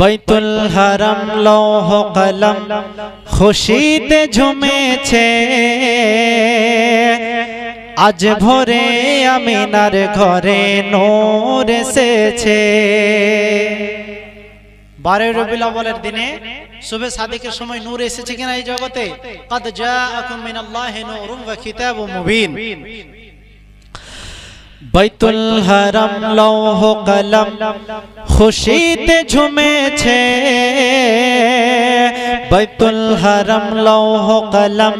বৈতুল হরম লৌহ কলম খুশিতে ঝুমেছে। আজ ভোরে আমিনার ঘরে নোর এসেছে। বারে রবি আওয়ালের দিনে শুভে সাদিকের সময় নূর এসেছে কিনা এই জগতে? কদ জাআকুম মিনাল্লাহি নূরুম ওয়া কিতাবুম মুবিন। বাইতুল হারাম লৌহ কলম খুশিতে ঝুমেছে। বৈতুল হারাম লৌহ কলম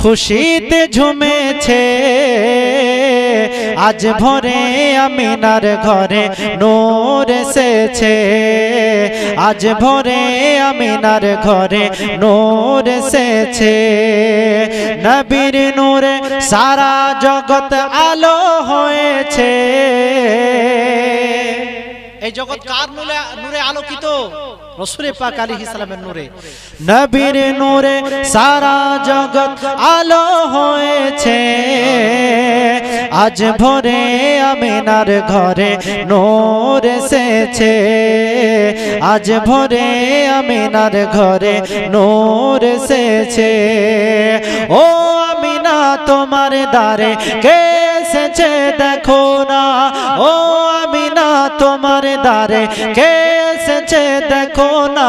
খুশিতে ঝুমেছে। আজ ভরে আমিনার ঘরে নূর এসেছে। আজ ভরে আমিনার ঘরে নূর এসেছে। নবীর নূরে সারা জগৎ আলো হয়েছে। এই জগৎ কার নূরে আলোকিত? রসুরে পাক আলাইহিস সালামের নূরে। নবীর নূরে সারা জগৎ আলো হয়েছে। আজ ভোরে আমিনার ঘরে নূর এসেছে। আজ ভোরে আমিনার ঘরে নূর এসেছে। ও আমিনা তোমার দ্বারে কে এসেছে? দেখো না। ও আমিনা তোমার দ্বারে কে এসেছে দেখো না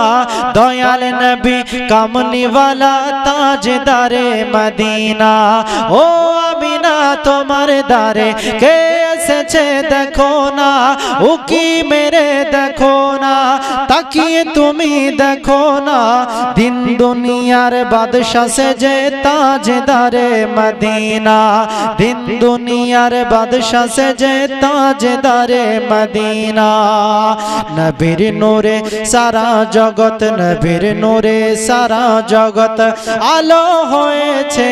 দয়াল নবী কামলিওয়ালা তাজদারে মদিনা। ও আমিনা তোমার দারে কে এসেছে দেখো না, উকি মেরে দেখো না, তাকিয়ে তুমি দেখো না, দিন দুনিয়ার বাদশা সেজে তাজদারে মদিনা, দিন দুনিয়ার বাদশা সেজে তাজদারে মদিনা। নবীর নূরে সারা জগৎ, নবীর নূরে সারা জগৎ আলো হয়েছে,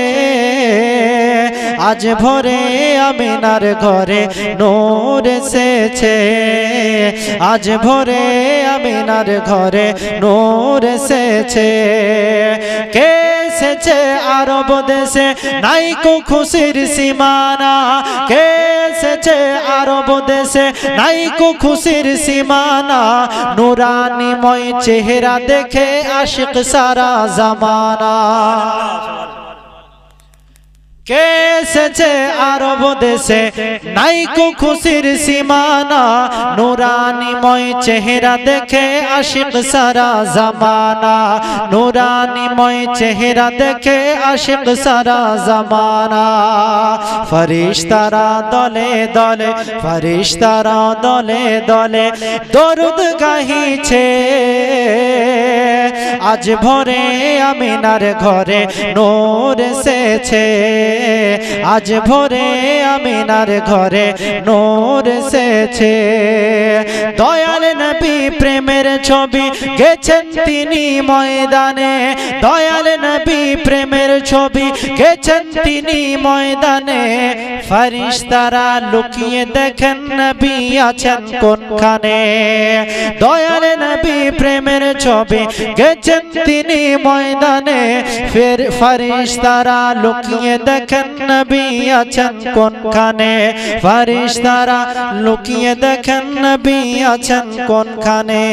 আজ ভোরে আমিনার ঘরে নূর এসেছে। আজ ভোরে আমিনার ঘরে নূর এসেছে। কে এসেছে আরব দেশে? নাইকো খুশির সীমানা। কে এসেছে আরব দেশে? নাইকো খুশির সীমানা। নুরানিময় চেহারা দেখে আশিক সারা জামানা। কে এসেছে আরব দেশে। নাইকো খুশির সীমানা, নুরানিময় চেহারা দেখে আশিক সারা জামানা। নুরানিময় চেহারা দেখে আশিক সারা জামানা। ফরিশতারা দলে দলে ফরিশতারা দলে দলে দরুদ গাহিছে। আজ ভরে আমিনার ঘরে নোর এসেছে। আজ ভোরে আমিনার ঘরে নূর এসেছে দয়াল নবী প্রেমের ছবি গেছেন তিনি ময়দানে। দয়াল নবী প্রেমের ছবি গেছেন তিনি ময়দানে। ফরিশতারা লুকিয়ে দেখেন নবী আছেন কোনখানে। দয়াল নবী প্রেমের ছবি গেছেন তিনি ময়দানে। ফের ফরিশতারা লুকিয়ে দেখেন নবী আছেন কোনখানে? ফরিশতারা লুকিয়ে দেখেন নবী আছেন কোনখানে?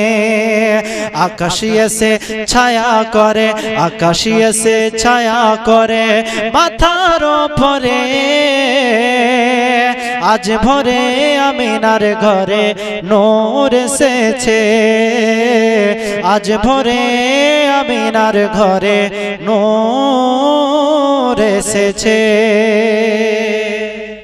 আকাশে এসে ছায়া করে আকাশে এসে ছায়া করে, মাথার উপরে আজ ভোরে আমিনার ঘরে নূর এসেছে। আজ ভোরে আমিনার ঘরে নূর এসেছে।